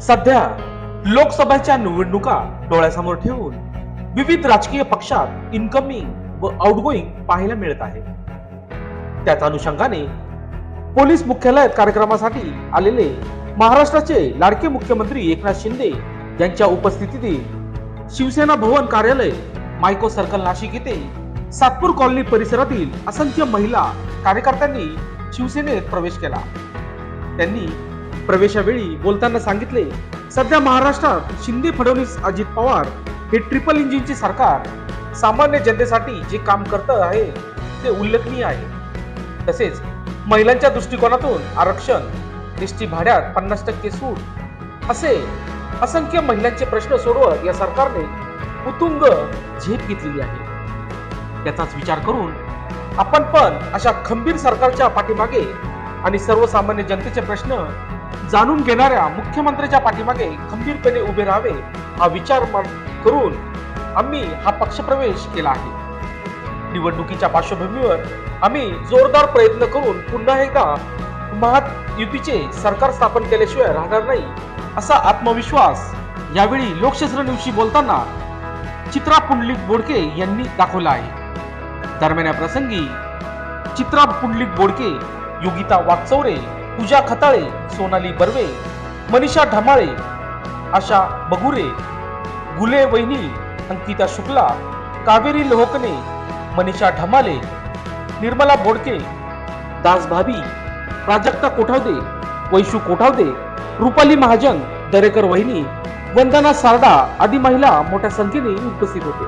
सध्या लोकसभेच्या निवडणुका डोळ्यासमोर ठेवून विविध राजकीय पक्षात इनकमिंग व आउटगोईंग पाहायला मिळत आहे. त्याच अनुषंगाने पोलीस मुख्यालयात कार्यक्रमासाठी आलेले महाराष्ट्राचे लाडके मुख्यमंत्री एकनाथ शिंदे यांच्या उपस्थितीतील शिवसेना भवन कार्यालय मायको सर्कल नाशिक येथे सातपूर कॉलनी परिसरातील असंख्य महिला कार्यकर्त्यांनी शिवसेनेत प्रवेश केला. त्यांनी प्रवेशावेळी बोलताना सांगितले सध्या महाराष्ट्रात शिंदे फडणवीस अजित पवार हे ट्रिपल इंजिनचे सरकार. सामान्य जनतेसाठी जे काम करत आहे ते उल्लेखनीय आहे. तसेच महिलांच्या दृष्टिकोनातून आरक्षण एसटी भाड्यात पन्नास टक्के सूट असे असंख्य महिलांचे प्रश्न सोडवत या सरकारने उतुंग झेप घेतलेली आहे. याचाच विचार करून आपण पण अशा खंबीर सरकारच्या पाठीमागे आणि सर्वसामान्य जनतेचे प्रश्न जाणून घेणाऱ्या मुख्यमंत्र्याच्या पाठीमागे खंबीरपणे उभे राहावे हा विचार करून आम्ही हा पक्षप्रवेश केला आहे. निवडणुकीच्या पार्श्वभूमीवर आम्ही जोरदार प्रयत्न करून पुन्हा एकदा महायुतीचे सरकार स्थापन केल्याशिवाय राहणार नाही असा आत्मविश्वास यावेळी लोकशास्त्र दिवशी बोलताना चित्रा पुंडलिक बोडके यांनी दाखवला आहे. दरम्यान या प्रसंगी चित्रा पुंडलिक बोडके योगिता वाकचौरे पूजा खताळे सोनाली बर्वे मनीषा ढमाळे आशा बगुरे गुले वहिनी अंकिता शुक्ला कावेरी लोहकने मनीषा ढमाले निर्मला बोडके दास भाभी प्राजक्ता कोठावदे वैशू कोठावदे रुपाली महाजन दरेकर वहिनी वंदना सारडा आदी महिला मोठ्या संख्येने उपस्थित होते.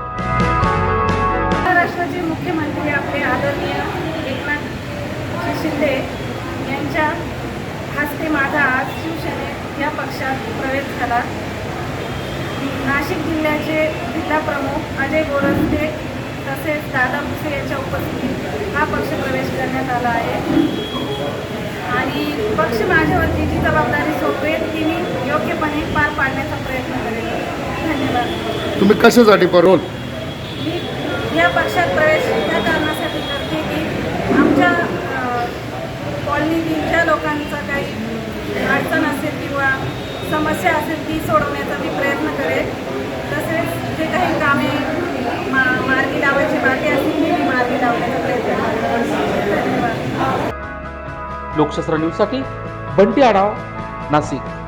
महाराष्ट्राचे मुख्यमंत्री आपले आदरणीय एकनाथ शिंदे यांच्या हस्ते माझा आज शिवसेनेत या पक्षात प्रवेश झाला. नाशिक जिल्ह्याचे जिल्हा प्रमुख अजय गोरस्ते तसेच दादा भुसे यांच्या उपस्थितीत हा पक्ष प्रवेश करण्यात आला आहे. आणि पक्ष माझ्यावरती जी जबाबदारी सोपवेल ती मी योग्यपणे पार पाडण्याचा प्रयत्न करेन. धन्यवाद. तुम्ही कशासाठी परवल मी या पक्षात समस्या असेल ती सोडवण्याचा मी प्रयत्न करेन. तसेच जे काही कामे मा मार्गी लावायची बाकी असतील ती मी मार्गी लावण्याचा प्रयत्न करेन. धन्यवाद. लोकशास्त्र न्यूजसाठी बंटी आढाव नाशिक.